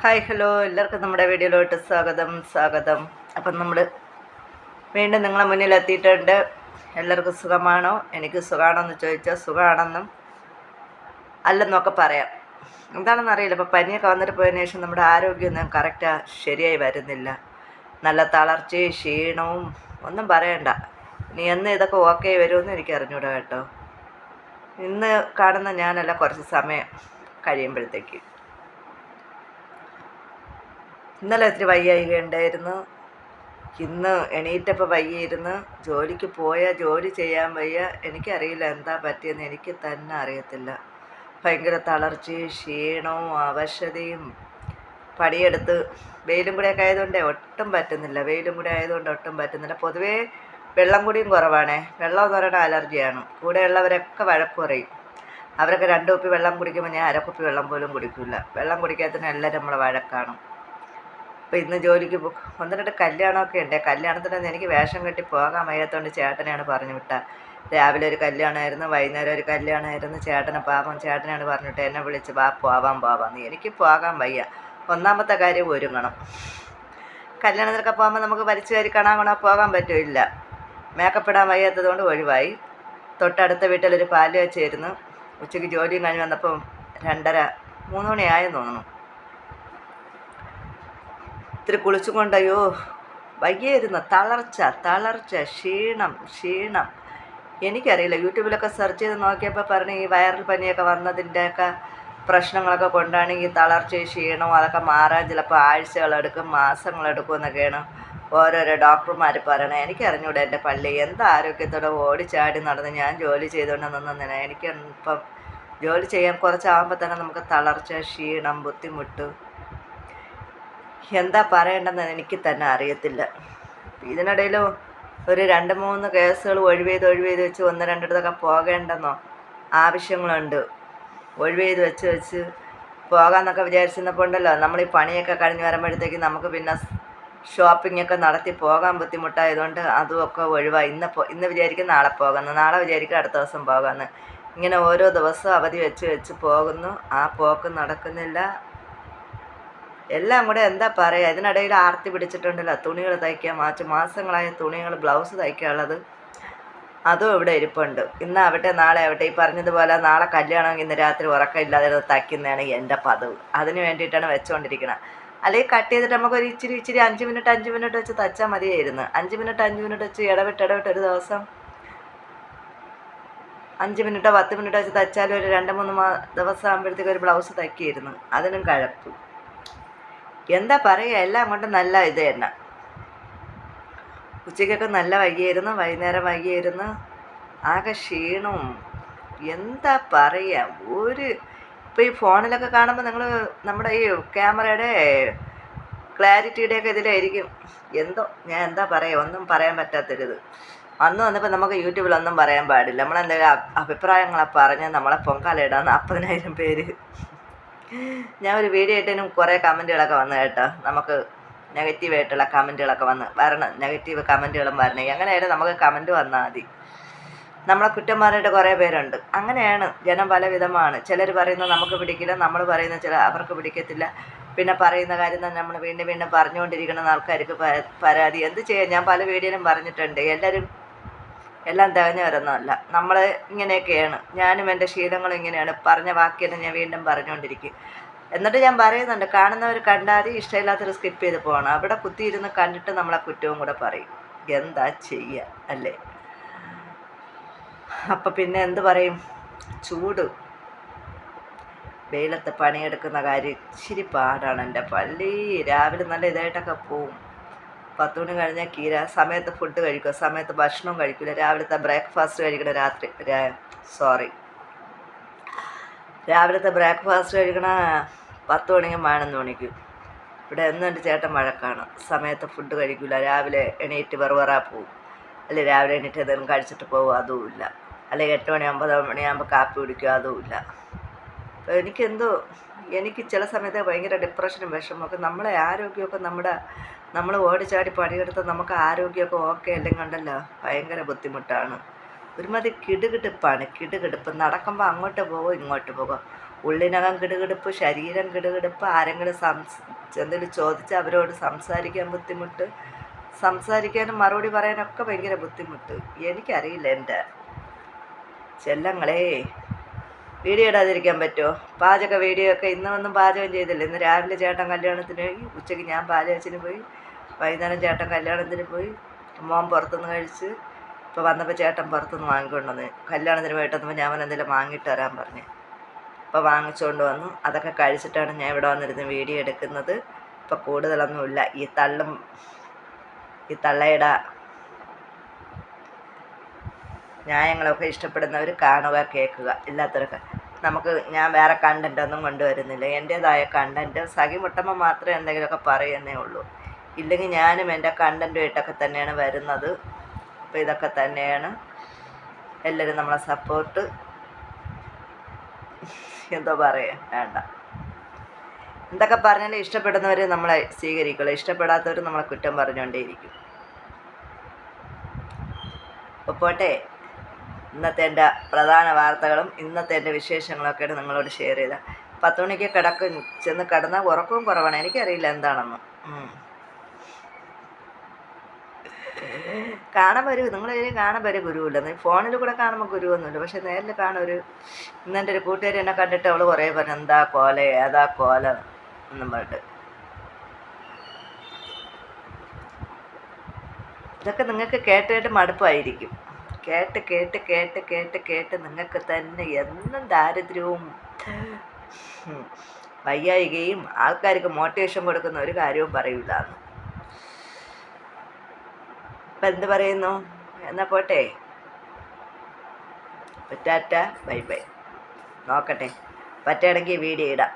Hi hello. എല്ലാവർക്കും നമ്മുടെ വീഡിയോയിലോട്ട് സ്വാഗതം സ്വാഗതം. അപ്പം നമ്മൾ വീണ്ടും നിങ്ങളെ മുന്നിൽ എത്തിയിട്ടുണ്ട് എല്ലാവർക്കും സുഖമാണോ? എനിക്ക് സുഖമാണോ എന്ന് ചോദിച്ചാൽ സുഖമാണെന്നും അല്ലെന്നൊക്കെ പറയാം. എന്താണെന്ന് അറിയില്ല. ഇപ്പോൾ പനിയൊക്കെ വന്നിട്ട് പോയതിനു ശേഷം നമ്മുടെ ആരോഗ്യമൊന്നും കറക്റ്റ് ശരിയായി വരുന്നില്ല. നല്ല തളർച്ചയും ക്ഷീണവും ഒന്നും പറയണ്ട. ഇനി എന്ന് ഇതൊക്കെ ഓക്കെ വരുമെന്ന് എനിക്ക് അറിഞ്ഞൂടാ കേട്ടോ. ഇന്ന് കാണുന്ന ഞാനല്ല കുറച്ച് സമയം കഴിയുമ്പോഴത്തേക്ക്. ഇന്നലെ ഇത്തിരി വയ്യായി ഉണ്ടായിരുന്നു. ഇന്ന് എണീറ്റപ്പോൾ വയ്യായിരുന്നു. ജോലിക്ക് പോയാൽ ജോലി ചെയ്യാൻ വയ്യ. എനിക്കറിയില്ല എന്താ പറ്റിയെന്ന്. എനിക്ക് തന്നെ അറിയത്തില്ല. ഭയങ്കര തളർച്ചയും ക്ഷീണവും അവശതയും. പണിയെടുത്ത് വെയിലും കൂടെ ഒക്കെ ആയതുകൊണ്ട് ഒട്ടും പറ്റുന്നില്ല. വെയിലും കൂടെ ആയതുകൊണ്ട് ഒട്ടും പറ്റുന്നില്ല. പൊതുവേ വെള്ളം കൂടിയും കുറവാണേ. വെള്ളം എന്ന് പറയുന്നത് അലർജിയാണ്. കൂടെയുള്ളവരൊക്കെ വഴക്ക് പറയും. അവരൊക്കെ രണ്ട് കുപ്പി വെള്ളം കുടിക്കുമ്പോൾ ഞാൻ അരക്കുപ്പി വെള്ളം പോലും കുടിക്കില്ല വെള്ളം കുടിക്കാത്തതിന് എല്ലാവരും നമ്മളെ വഴക്കാണ്. അപ്പോൾ ഇന്ന് ജോലിക്ക് ഒന്ന് രണ്ട് കല്യാണമൊക്കെ ഉണ്ട്. കല്യാണത്തിനൊന്നും എനിക്ക് വേഷം കെട്ടി പോകാൻ വയ്യാത്തതുകൊണ്ട് ചേട്ടനെയാണ് പറഞ്ഞു വിട്ട രാവിലെ ഒരു കല്യാണമായിരുന്നു വൈകുന്നേരം ഒരു കല്യാണമായിരുന്നു. ചേട്ടനെ പാപം ചേട്ടനാണ് പറഞ്ഞിട്ട് എന്നെ വിളിച്ച് വാ പോവാൻ പോവാന്ന് എനിക്ക് പോകാൻ വയ്യ. ഒന്നാമത്തെ കാര്യം ഒരുങ്ങണം. കല്യാണത്തിനൊക്കെ പോകുമ്പോൾ നമുക്ക് വലിച്ചു കയറി കൊണ്ടാൽ പോകാൻ പറ്റില്ല മേക്കപ്പ് ഇടാൻ വയ്യാത്തത് കൊണ്ട് ഒഴിവായി. തൊട്ടടുത്ത വീട്ടിലൊരു പാൽ വെച്ചായിരുന്നു ഉച്ചയ്ക്ക് ജോലിയും കഴിഞ്ഞ് വന്നപ്പം രണ്ടര മൂന്ന് മണിയായെന്ന് തോന്നുന്നു. ഇത്തിരി കുളിച്ചുകൊണ്ടയോ വയ്യായിരുന്നു തളർച്ച തളർച്ച ക്ഷീണം ക്ഷീണം. എനിക്കറിയില്ല യൂട്യൂബിലൊക്കെ സെർച്ച് ചെയ്ത് നോക്കിയപ്പോൾ പറഞ്ഞു ഈ വൈറൽ പനിയൊക്കെ വന്നതിന്റെയൊക്കെ പ്രശ്നങ്ങളൊക്കെ കൊണ്ടാണ് ഈ തളർച്ചയും ക്ഷീണവും അതൊക്കെ മാറാൻ ചിലപ്പോൾ ആഴ്ചകളെടുക്കും മാസങ്ങളെടുക്കും എന്നൊക്കെയാണ് ഓരോരോ ഡോക്ടർമാർ പറയണേ. എനിക്കറിഞ്ഞൂടെ എന്റെ പള്ളി എന്ത് ആരോഗ്യത്തോടെ ഓടിച്ചാടി നടന്ന് ഞാൻ ജോലി ചെയ്തുകൊണ്ട് നിന്നതിനെ. എനിക്ക് ഇപ്പം ജോലി ചെയ്യാൻ കുറച്ചാകുമ്പോൾ തന്നെ നമുക്ക് തളർച്ച ക്ഷീണം ബുദ്ധിമുട്ട് എന്താ പറയേണ്ടതെന്ന് എനിക്ക് തന്നെ അറിയത്തില്ല. ഇതിനിടയിൽ ഒരു രണ്ട് മൂന്ന് കേസുകൾ ഒഴിവ് ചെയ്ത് ഒഴിവ് ചെയ്ത് വെച്ച് ഒന്ന് രണ്ടിടത്തൊക്കെ പോകേണ്ടെന്നോ ആവശ്യങ്ങളുണ്ട്. ഒഴിവ് ചെയ്ത് വെച്ച് വെച്ച് പോകാമെന്നൊക്കെ വിചാരിച്ചിരുന്നപ്പോൾ ഉണ്ടല്ലോ നമ്മൾ ഈ പണിയൊക്കെ കഴിഞ്ഞ് വരുമ്പോഴത്തേക്ക് നമുക്ക് പിന്നെ ഷോപ്പിംഗ് ഒക്കെ നടത്തി പോകാൻ ബുദ്ധിമുട്ടായതുകൊണ്ട് അതുമൊക്കെ ഒഴിവായി. ഇന്ന് പോ ഇന്ന് വിചാരിക്കും നാളെ പോകാമെന്ന് നാളെ വിചാരിക്കും അടുത്ത ദിവസം പോകാമെന്ന് ഇങ്ങനെ ഓരോ ദിവസവും അവധി വെച്ച് വെച്ച് പോകുന്നു. ആ പോക്ക് നടക്കുന്നില്ല. എല്ലാം കൂടെ എന്താ പറയുക ഇതിനിടയിൽ ആർത്തി പിടിച്ചിട്ടുണ്ടല്ലോ തുണികൾ തയ്ക്കാൻ മാച്ച് മാസങ്ങളായ തുണികൾ ബ്ലൗസ് തയ്ക്കാനുള്ളത്. അതും ഇവിടെ ഇരിപ്പുണ്ട്. ഇന്നാവട്ടെ നാളെ ആവട്ടെ ഈ പറഞ്ഞതുപോലെ നാളെ കല്യാണം ഇന്ന് രാത്രി ഉറക്കമില്ലാതെ തയ്ക്കുന്നതാണ് എന്റെ പതിവ്. അതിന് വേണ്ടിയിട്ടാണ് വെച്ചുകൊണ്ടിരിക്കുന്നത് അല്ലെങ്കിൽ കട്ട് ചെയ്തിട്ട് നമുക്ക് ഒരു ഇച്ചിരി ഇച്ചിരി അഞ്ച് മിനിറ്റ് അഞ്ച് മിനിറ്റ് വെച്ച് തച്ചാൽ മതിയായിരുന്നു. അഞ്ച് മിനിറ്റ് അഞ്ച് മിനിറ്റ് വെച്ച് ഇടവിട്ട് ഇടവിട്ട് ഒരു ദിവസം. അഞ്ച് മിനിറ്റോ പത്ത് മിനിറ്റോ വെച്ച് തച്ചാലും ഒരു രണ്ട് മൂന്ന് മാ ദിവസം ആകുമ്പോഴത്തേക്ക് ഒരു ബ്ലൗസ് തയ്ക്കിയിരുന്നു. അതിനും കഴപ്പ്. എന്താ പറയുക എല്ലാം കൊണ്ടും നല്ല ഇത് തന്നെ. ഉച്ചയ്ക്കൊക്കെ നല്ല വൈകിയായിരുന്നു വൈകുന്നേരം വൈകിയായിരുന്നു. ആകെ ക്ഷീണവും. എന്താ പറയുക ഒരു ഇപ്പോൾ ഈ ഫോണിലൊക്കെ കാണുമ്പോൾ നിങ്ങൾ നമ്മുടെ ഈ ക്യാമറയുടെ ക്ലാരിറ്റിയുടെയൊക്കെ ഇതിലായിരിക്കും. എന്തോ ഞാൻ എന്താ പറയുക ഒന്നും പറയാൻ പറ്റാത്തൊരിത്. അന്ന് വന്നപ്പോൾ നമുക്ക് യൂട്യൂബിലൊന്നും പറയാൻ പാടില്ല. നമ്മളെന്തെങ്കിലും അഭിപ്രായങ്ങളെ പറഞ്ഞ് നമ്മളെ പൊങ്കാലയിടാൻ നാൽപ്പതിനായിരം പേര്. ഞാൻ ഒരു വീഡിയോ ഇട്ടതിനും കുറേ കമന്റുകളൊക്കെ വന്നു കേട്ടോ. നമുക്ക് നെഗറ്റീവായിട്ടുള്ള കമന്റുകളൊക്കെ വന്ന് വരണം നെഗറ്റീവ് കമന്റുകളും വരണേ. എങ്ങനെയായാലും നമുക്ക് കമന്റ് വന്നാൽ മതി. നമ്മളെ കുറ്റന്മാരായിട്ട് കുറേ പേരുണ്ട്. അങ്ങനെയാണ് ജനം പല വിധമാണ് ചിലർ പറയുന്നത് നമുക്ക് പിടിക്കില്ല നമ്മൾ പറയുന്ന ചില അവർക്ക് പിടിക്കത്തില്ല. പിന്നെ പറയുന്ന കാര്യം തന്നെ നമ്മൾ വീണ്ടും വീണ്ടും പറഞ്ഞുകൊണ്ടിരിക്കുന്ന ആൾക്കാർക്ക് പരാതി. എന്ത് ചെയ്യാൻ ഞാൻ പല വീഡിയോയിലും പറഞ്ഞിട്ടുണ്ട്. എല്ലാവരും എല്ലാം തികഞ്ഞവരൊന്നുമല്ല നമ്മൾ ഇങ്ങനെയൊക്കെയാണ്. ഞാനും എന്റെ ശീലങ്ങളും ഇങ്ങനെയാണ്. പറഞ്ഞ വാക്കിയെല്ലാം ഞാൻ വീണ്ടും പറഞ്ഞുകൊണ്ടിരിക്കും. എന്നിട്ട് ഞാൻ പറയുന്നുണ്ട് കാണുന്നവർ കണ്ടാൽ ഇഷ്ടമില്ലാത്തൊരു സ്കിപ്പ് ചെയ്ത് പോകണം അവിടെ കുത്തിയിരുന്ന് കണ്ടിട്ട് നമ്മളെ കുറ്റവും കൂടെ പറയും. എന്താ ചെയ്യുക അല്ലേ? അപ്പം പിന്നെ എന്ത് പറയും? ചൂട്. വെയിലത്ത് പണിയെടുക്കുന്ന കാര്യം ഇച്ചിരി പാടാണ് എന്റെ പള്ളി. രാവിലെ നല്ല ഇതായിട്ടൊക്കെ പോവും. പത്ത് മണി കഴിഞ്ഞാൽ കീര സമയത്ത് ഫുഡ് കഴിക്കുക സമയത്ത് ഭക്ഷണം കഴിക്കില്ല രാവിലത്തെ ബ്രേക്ക്ഫാസ്റ്റ് കഴിക്കണം രാത്രി സോറി രാവിലത്തെ ബ്രേക്ക്ഫാസ്റ്റ് കഴിക്കണ പത്ത് മണിക്ക് പതിനൊന്ന് മണിക്ക്. ഇവിടെ എന്നും എന്റെ ചേട്ടൻ വഴക്കാണ്. സമയത്ത് ഫുഡ് കഴിക്കില്ല രാവിലെ എണീറ്റ് വെറുവെറാ പോവും. അല്ലെ രാവിലെ എണീറ്റ് എന്തെങ്കിലും കഴിച്ചിട്ട് പോകും അതുമില്ല അല്ലെങ്കിൽ എട്ട് മണി ഒമ്പത് മണിയാകുമ്പോൾ കാപ്പി കുടിക്കുക അതുമില്ല അപ്പോൾ എനിക്കെന്തോ എനിക്ക് ചില സമയത്ത് ഭയങ്കര ഡിപ്രഷനും വിഷമമൊക്കെ നമ്മളെ ആരോഗ്യമൊക്കെ നമ്മുടെ നമ്മൾ ഓടിച്ചാടി പണിയെടുത്ത് നമുക്ക് ആരോഗ്യമൊക്കെ ഓക്കെ അല്ലെങ്കിൽ ഉണ്ടല്ലോ. ഭയങ്കര ബുദ്ധിമുട്ടാണ്. ഒരുമാതിരി കിടുകിടുപ്പാണ്. കിടുകിടുപ്പ്. നടക്കുമ്പോൾ അങ്ങോട്ട് പോകും ഇങ്ങോട്ട് പോകും ഉള്ളിനകം കിടുകിടുപ്പ് ശരീരം കിടുകിടുപ്പ് ആരെങ്കിലും സംസ് എന്തെങ്കിലും ചോദിച്ച് അവരോട് സംസാരിക്കാൻ ബുദ്ധിമുട്ട്. സംസാരിക്കാനും മറുപടി പറയാനൊക്കെ ഭയങ്കര ബുദ്ധിമുട്ട്. എനിക്കറിയില്ല എന്റെ ചെല്ലങ്ങളേ. വീഡിയോ ഇടാതിരിക്കാൻ പറ്റുമോ പാചക വീഡിയോ ഒക്കെ ഇന്നൊന്നും പാചകം ചെയ്തില്ല? ഇന്ന് രാവിലെ ചേട്ടൻ കല്യാണത്തിന് ഉച്ചയ്ക്ക് ഞാൻ പാചകത്തിന് പോയി. വൈകുന്നേരം ചേട്ടൻ കല്യാണത്തിന് പോയി മോൻ പുറത്തുനിന്ന് കഴിച്ച് ഇപ്പോൾ വന്നപ്പോൾ ചേട്ടൻ പുറത്തുനിന്ന് വാങ്ങിക്കൊണ്ടുവന്ന്. കല്യാണത്തിന് പോയിട്ട് വന്നപ്പോൾ ഞാൻ എന്തെങ്കിലും വാങ്ങിയിട്ട് വരാൻ പറഞ്ഞു. അപ്പോൾ വാങ്ങിച്ചുകൊണ്ട് വന്നു. അതൊക്കെ കഴിച്ചിട്ടാണ് ഞാൻ ഇവിടെ വന്നിരുന്ന് വീഡിയോ എടുക്കുന്നത്. ഇപ്പോൾ കൂടുതലൊന്നുമില്ല ഈ തള്ളും ഈ തള്ളയുടെ ന്യായങ്ങളൊക്കെ ഇഷ്ടപ്പെടുന്നവർ കാണുക കേൾക്കുക. ഇല്ലാത്തവരൊക്കെ. നമുക്ക് ഞാൻ വേറെ കണ്ടന്റ് ഒന്നും കൊണ്ടുവരുന്നില്ല. എന്റേതായ കണ്ടന്റ് സഖി മുട്ടമ്മ മാത്രമേ എന്തെങ്കിലുമൊക്കെ പറയുന്നേ ഉള്ളൂ. ഇല്ലെങ്കിൽ ഞാനും എന്റെ കണ്ടന്റുമായിട്ടൊക്കെ തന്നെയാണ് വരുന്നത്. അപ്പോൾ ഇതൊക്കെ തന്നെയാണ്. എല്ലാവരും നമ്മളെ സപ്പോർട്ട് എന്തോ പറയാ. വേണ്ട. എന്തൊക്കെ പറഞ്ഞാലും ഇഷ്ടപ്പെടുന്നവർ നമ്മളെ സ്വീകരിക്കുള്ളൂ. ഇഷ്ടപ്പെടാത്തവർ നമ്മളെ കുറ്റം പറഞ്ഞുകൊണ്ടേയിരിക്കും. അപ്പോൾ പോട്ടെ. ഇന്നത്തെ എന്റെ പ്രധാന വാർത്തകളും ഇന്നത്തെ എന്റെ വിശേഷങ്ങളൊക്കെയാണ് നിങ്ങളോട് ഷെയർ ചെയ്ത പത്ത് മണിക്ക് കിടക്കും ചെന്ന് കിടന്നാൽ ഉറക്കവും കുറവാണ്. എനിക്കറിയില്ല എന്താണെന്ന്. കാണാൻ വരൂ നിങ്ങൾ കാണാൻ വരെ ഗുരുവില്ല. ഫോണിൽ കൂടെ കാണുമ്പോൾ ഗുരുവൊന്നുമില്ല പക്ഷെ നേരിൽ കാണാൻ ഒരു ഇന്നെന്റെ ഒരു കൂട്ടുകാരി എന്നെ കണ്ടിട്ട് അവൾ കുറേ പറഞ്ഞു എന്താ കോല ഏതാ കോല? എന്നും പറഞ്ഞിട്ട്. ഇതൊക്കെ നിങ്ങൾക്ക് കേട്ട് കേട്ട് മടുപ്പായിരിക്കും. കേട്ട് കേട്ട് കേട്ട് കേട്ട് കേട്ട് നിങ്ങൾക്ക് തന്നെ എന്നും ദാരിദ്ര്യവും വയ്യായികയും ആൾക്കാർക്ക് മോട്ടിവേഷൻ കൊടുക്കുന്ന ഒരു കാര്യവും പറയില്ല ഇപ്പം എന്ത് പറയുന്നു? എന്നാൽ പോട്ടെ. Tata bye bye. നോക്കട്ടെ. പറ്റുകയാണെങ്കിൽ വീഡിയോ ഇടാം.